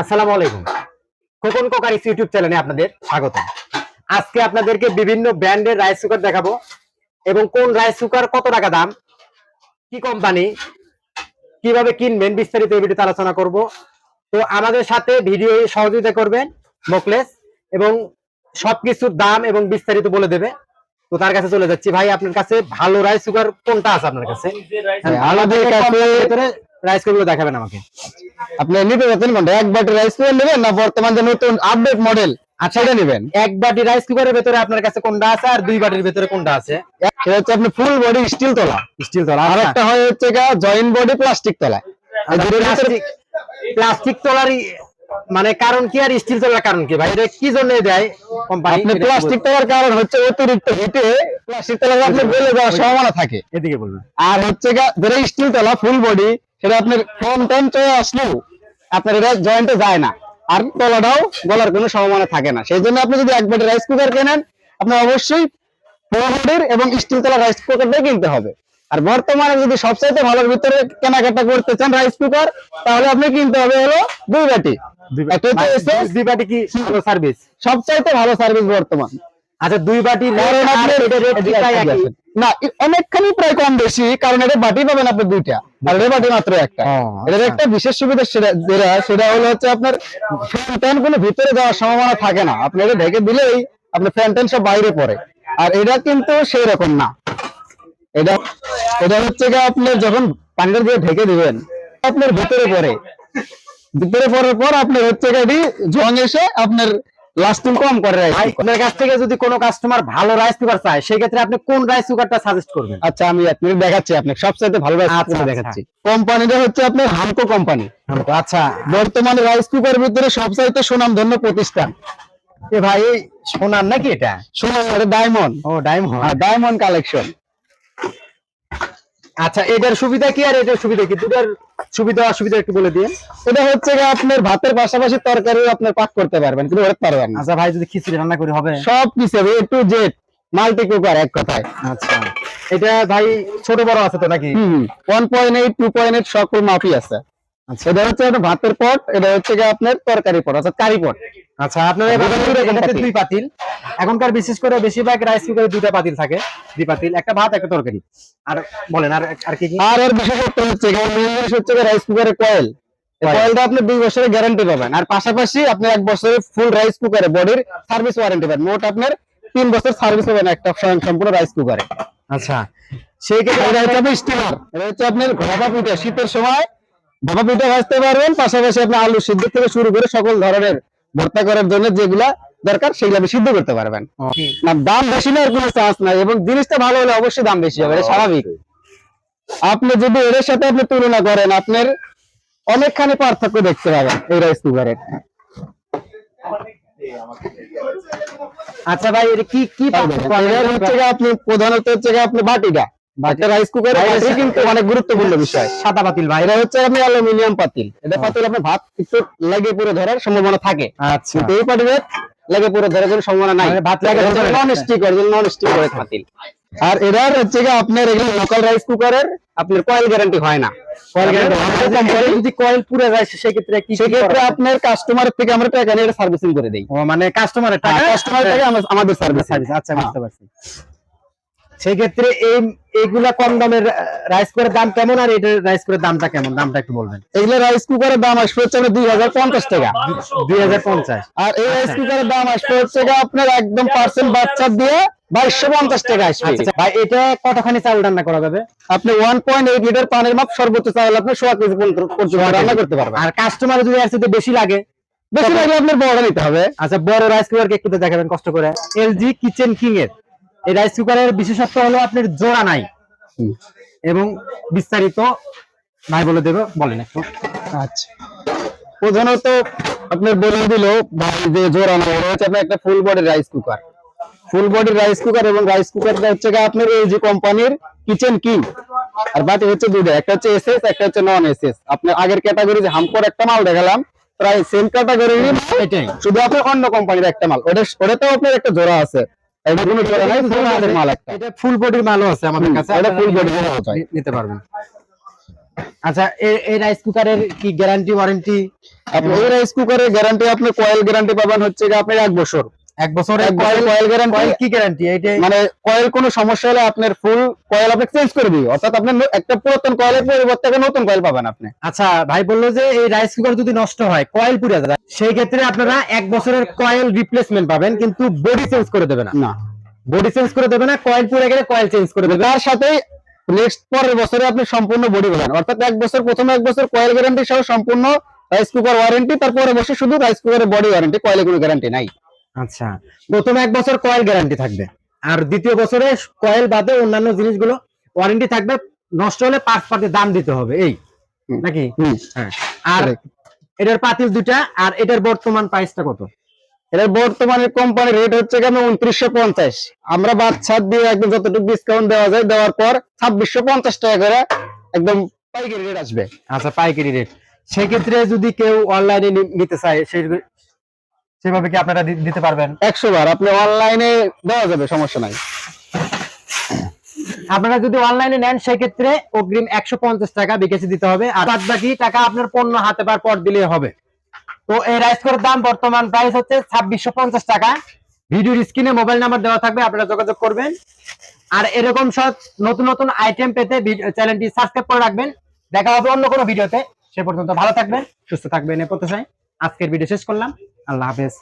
আসসালামু আলাইকুম। খোকন কোকারিস ইউটিউব চ্যানেলে আপনাদের স্বাগত আজকে আপনাদেরকে বিভিন্ন ব্র্যান্ডের রাইস কুকার দেখাবো এবং কোন রাইস কুকার কত টাকা দাম কি কোম্পানি কীভাবে কিনবেন বিস্তারিত এই ভিডিওতে আলোচনা করব। তো আমাদের সাথে ভিডিও সহযোগিতা করবেন মোকলেস এবং সবকিছুর দাম এবং বিস্তারিত বলে দেবে। তো তার কাছে চলে যাচ্ছি। ভাই আপনার কাছে ভালো রাইস কুকার কোনটা আছে আপনার কাছে আমাদের কাছে রাইস কুকার দেখাবেন আমাকে। আপনি নিতে পারতেন কোনটা? এক বাটি রাইস কুকার নেবেন না বর্তমান যে নতুন আপডেট মডেল আচ্ছা সেটা নেবেন। এক বাটি রাইস কুকারের ভেতরে আপনার কাছে কোনটা আছে আর দুই বাটির ভেতরে কোনটা আছে? সেটা হচ্ছে আপনি ফুল বডি স্টিল তলা। স্টিল তলা আর একটা হয় হচ্ছে জয়েন্ট বডি প্লাস্টিক তলা। প্লাস্টিক তলারই মানে কারণ কি আর স্টিল তলার কারণ কি ভাই? এটা কি জন্য দেয়? কোম্পানি আপনি প্লাস্টিক তোলার কারণ হচ্ছে অতিরিক্ত হিটে প্লাস্টিক তলা আপনি গলে যাওয়ার সম্ভাবনা থাকে। এদিকে বলবেন আর হচ্ছে যেটা স্টিল তোলা ফুল বডি সেটা আপনার চলে আসলেও আপনার এটা জয়েন্টে যায় না। আর গলার কোনো সম্ভাবনা থাকে না। সেই জন্য আপনি যদি এক বাটি রাইস কুকার কেনেন আপনি অবশ্যই এবং স্টিল তলা রাইস কুকারটাই কিনতে হবে। আর বর্তমানে যদি সবচাইতে ভালোর ভিতরে কেনাকাটা করতে চান রাইস কুকার তাহলে আপনি কিনতে হবে হলো দুই বাটি। দুই বাটি। কি ভালো সার্ভিস সবচাইতে ভালো সার্ভিস বর্তমান। আচ্ছা দুই বাটি। না অনেকখানি প্রায় কম বেশি কারণ এটা বাটি পাবেন আপনি দুইটা। আর এটা মাত্র একটা। এটার আচ্ছা। একটা বিশেষ সুবিধা সেটা- যেটা সেটা হলো হচ্ছে আপনার ফ্যান ট্যান কোনো ভিতরে যাওয়ার সম্ভাবনা থাকে না। আপনি এটা ঢেকে দিলেই আপনার ফ্যান ট্যান সব বাইরে পড়ে। আর এটা কিন্তু সেই রকম না। এটা এটা হচ্ছে গিয়ে আপনার যখন পানিটা দিয়ে ঢেকে দিবেন আপনার ভিতরে পড়ে। ভিতরে পড়ার পর আপনার হচ্ছে গিয়ে জং এসে আপনার লাস্টিং কম করে ভাই আপনার কাছ থেকে যদি কোনো কাস্টমার ভালো রাইস কুকার চায় সেই ক্ষেত্রে আপনি কোন রাইস কুকারটা সাজেস্ট করবেন? আচ্ছা আমি এক মিনিট দেখাচ্ছি আপনাকে সবচাইতে ভালো রাইস আচ্ছা, কুকার আচ্ছা। দেখাচ্ছি। কোম্পানিটা হচ্ছে আপনার হামকো কোম্পানি আচ্ছা। বর্তমানে রাইস কুকার ভিতরে সবচাইতে সুনামধন্য প্রতিষ্ঠান। এ ভাই সোনার নাকি এটা? সুনাম ডায়মন্ড ও ডায়মন্ড ডায়মন্ড কালেকশন আচ্ছা এটার সুবিধা কি আর এটার সুবিধা কি? দুটার সুবিধা অসুবিধা একটু বলে দিন এটা হচ্ছে যে আপনার ভাতের পাশাপাশি তরকারি আপনার পাক করতে পারবেন কিন্তু ওরে পারবেন না। আচ্ছা ভাই যদি খিচুড়ি রান্না করে হবে? সব কিছু A to Z multi cooker এক কথায়। আচ্ছা। এটা ভাই ছোট বড় আছে তো নাকি? One point eight two point eight সকল মাপই আছে। আচ্ছা। এটা হচ্ছে একটা ভাতের পট এটা হচ্ছে গিয়ে আপনার তরকারি পট অর্থাৎ কারি পট। আচ্ছা আপনার। দুই পাতিল। এখনকার বিশেষ করে বেশিরভাগ রাইস কুকারে দুইটা পাতিল থাকে দুই পাতিল একটা ভাত একটা তরকারি। আর বলেন আর আর কি আর এর বিশেষত্ব হচ্ছে এখানে main জিনিস হচ্ছে রাইস কয়েল কয়েলটা আপনি দুই বছরের গ্যারান্টি পাবেন। আর পাশাপাশি আপনি এক বছরের ফুল রাইস কুকারে বডির সার্ভিস ওয়ারেন্টি পাবেন। মোট আপনার তিন বছর সার্ভিস পাবেন একটা সম্পূর্ণ রাইস কুকারে আচ্ছা সেই ক্ষেত্রে এটা হচ্ছে আপনার স্টিমার এটা হচ্ছে আপনার ভাপা পিঠা শীতের সময় ভাপা পিঠা ভাজতে পারবেন পাশাপাশি আপনি আলু সিদ্ধ থেকে শুরু করে সকল ধরনের ভর্তা করার জন্য যেগুলা দরকার সেগুলো আপনি সিদ্ধ করতে পারবেন। না দাম বেশি নেওয়ার কোনো চান্স নাই এবং জিনিসটা ভালো হলে অবশ্যই দাম বেশি হবে স্বাভাবিক। আপনি যদি এর সাথে আপনি তুলনা করেন আপনার অনেকখানি পার্থক্য দেখতে পাবেন এই রাইস কুকারের আচ্ছা ভাই এটা কি কি পার্থক্য এর হচ্ছে আপনি প্রধানত হচ্ছে আপনি বাটিটা। একটা রাইস কুকার কিন্তু অনেক গুরুত্বপূর্ণ বিষয়। সাদা পাতিল ভাই। এটা হচ্ছে আপনি অ্যালুমিনিয়াম পাতিল। এটা পাতিল আপনার ভাত লেগে পুরো ধরার সম্ভাবনা থাকে। আচ্ছা। কিন্তু এই পাতিলের লেগে পুরো ধরার কোনো সম্ভাবনা নাই। মানে ভাত লেগে non stick original non stick করে পাতিল। আর এটার হচ্ছে গিয়ে আপনার লোকাল রাইস কুকারের আপনার কয়েল গ্যারান্টি হয় না। কয়েল গ্যারান্টি যদি কয়েল পুরো যায় সেক্ষেত্রে কি সেক্ষেত্রে আপনার কাস্টমার থেকে আমরা টাকা নিয়ে সার্ভিসিং করে দেই। মানে কাস্টমারের টাকা? কাস্টমার থেকে আমাদের সার্ভিস আচ্ছা বুঝতে পারছি। সেই ক্ষেত্রে এই এইগুলা কম দামের রাইস কুকারের দাম কেমন আর এটার রাইস কুকারের দামটা কেমন? দামটা একটু বলবেন। এগুলো রাইস কুকারের দাম আসবে হচ্ছে দুই হাজার পঞ্চাশ টাকা। দুই হাজার পঞ্চাশ। আর এই রাইস কুকারের দাম আসবে হচ্ছে আপনার একদম পার্সেন্ট বাচ্চা দিয়ে বাইশশো পঞ্চাশ টাকা আসবে। আচ্ছা ভাই এটা কতখানি চাল রান্না করা যাবে? আপনি ওয়ান পয়েন্ট এইট লিটার পানির মাপ সর্বোচ্চ চাইলে আপনি সোয়া কেজি পর্যন্ত রান্না করতে পারবেন। আর কাস্টমার যদি সাথে বেশি লাগে বেশি লাগে আপনার বড় নিতে হবে। আচ্ছা বড় রাইস কুকারকে একটু দেখাবেন কষ্ট করে। এলজি কিচেন কিং এর। এই রাইস কুকারের বিশেষত্ব হলো আপনার জোড়া নাই। এবং বিস্তারিত ভাই বলে দেবে বলেন একটু। আচ্ছা। প্রধানত আপনার বলে দিল ভাই যে জোরানো ওটা হচ্ছে আপনার একটা full body rice cooker full body rice cooker এবং রাইস কুকারটা হচ্ছে আপনার যে কোম্পানির কিচেন কিং আর বাকি হচ্ছে দুটো একটা হচ্ছে এসএস একটা হচ্ছে নন এসএস আপনার আগের ক্যাটাগরি যে হামকোর একটা মাল দেখালাম প্রায় সেম ক্যাটাগরি এটাই। শুধু আপনার অন্য কোম্পানির একটা মাল। ওটা ওটাতেও আপনার একটা জোড়া আছে। এটা কোনো জোড়া নাই ফুল বডির মাল একটা। এটা ফুল বডির মালও আছে আমাদের কাছে এটা ফুল নিতে- মালও আছে। নিতে পারবেন। আচ্ছা এই রাইস কুকারের কি গ্যারান্টি ওয়ারেন্টি আপনি এই রাইস কুকারের গ্যারান্টি আপনি কয়েল গ্যারান্টি পাবেন হচ্ছে যে আপনি এক বছর। এক বছরের কয়েল গ্যারান্টি কয়েল কি গ্যারান্টি মানে কয়েল কোনো সমস্যা হলে আপনার ফুল কয়েল আপনি চেঞ্জ করে দিই অর্থাৎ আপনি একটা পুরাতন কয়েলের পরিবর্তে একটা নতুন কয়েল পাবেন আপনি। আচ্ছা ভাই বলল যে এই রাইস কুকার যদি নষ্ট হয় কয়েল পুড়ে যায়। সেই ক্ষেত্রে আপনারা এক বছরের কয়েল রিপ্লেসমেন্ট পাবেন কিন্তু বডি চেঞ্জ করে দেবে না। না। বডি চেঞ্জ করে দেবে না কয়েল পুড়ে গেলে কয়েল চেঞ্জ করে দেবে। তার সাথে নেক্সট পরের বছরে আপনি সম্পূর্ণ বডি পাবেন। অর্থাৎ এক বছর প্রথম এক বছর কয়েল গ্যারান্টি সহ সম্পূর্ণ রাইস কুকার ওয়ারেন্টি তারপরে বছর শুধু রাইস কুকারের বডি ওয়ারেন্টি কয়েলে কোনো গ্যারান্টি নাই। আচ্ছা প্রথম এক বছর কয়েল গ্যারান্টি থাকবে। আর দ্বিতীয় বছরে কয়েল বাদে অন্যান্য জিনিসগুলো ওয়ারেন্টি থাকবে নষ্ট হলে পাঁচ পার্টি দাম দিতে হবে এই? নাকি? হ্যাঁ। আর এটার পাতিল দুটা আর এটার বর্তমান প্রাইসটা কত? এটার বর্তমানে কোম্পানির রেট হচ্ছে কেন উনত্রিশশো পঞ্চাশ। আমরা বাদ ছাড় দিয়ে একদম যতটুকু ডিসকাউন্ট দেওয়া যায় দেওয়ার পর ছাব্বিশশো পঞ্চাশ টাকা করে একদম পাইকারি রেট আসবে। আচ্ছা পাইকারি রেট সেক্ষেত্রে যদি কেউ অনলাইনে নিতে চায় সেই সেভাবে কি আপনারা দিতে পারবেন? একশো বার। আপনি অনলাইনে দেওয়া যাবে সমস্যা নাই। আপনারা যদি অনলাইনে নেন সেক্ষেত্রে অগ্রিম একশো পঞ্চাশ টাকা বিকেসি দিতে হবে। আর বাদ বাকি টাকা আপনার পণ্য হাতে পার পর দিলে হবে। তো এই রাইস কুকারের দাম বর্তমান প্রাইস হচ্ছে ছাব্বিশশো পঞ্চাশ টাকা। ভিডিওর স্ক্রিনে মোবাইল নাম্বার দেওয়া থাকবে আপনারা যোগাযোগ করবেন। আর এরকম সব নতুন নতুন আইটেম পেতে চ্যানেলটি সাবস্ক্রাইব করে রাখবেন। দেখা হবে অন্য কোনো ভিডিওতে। সে পর্যন্ত ভালো থাকবেন সুস্থ থাকবেন এ প্রত্যাশায় আজকের ভিডিও শেষ করলাম। আল্লাহ হাফেজ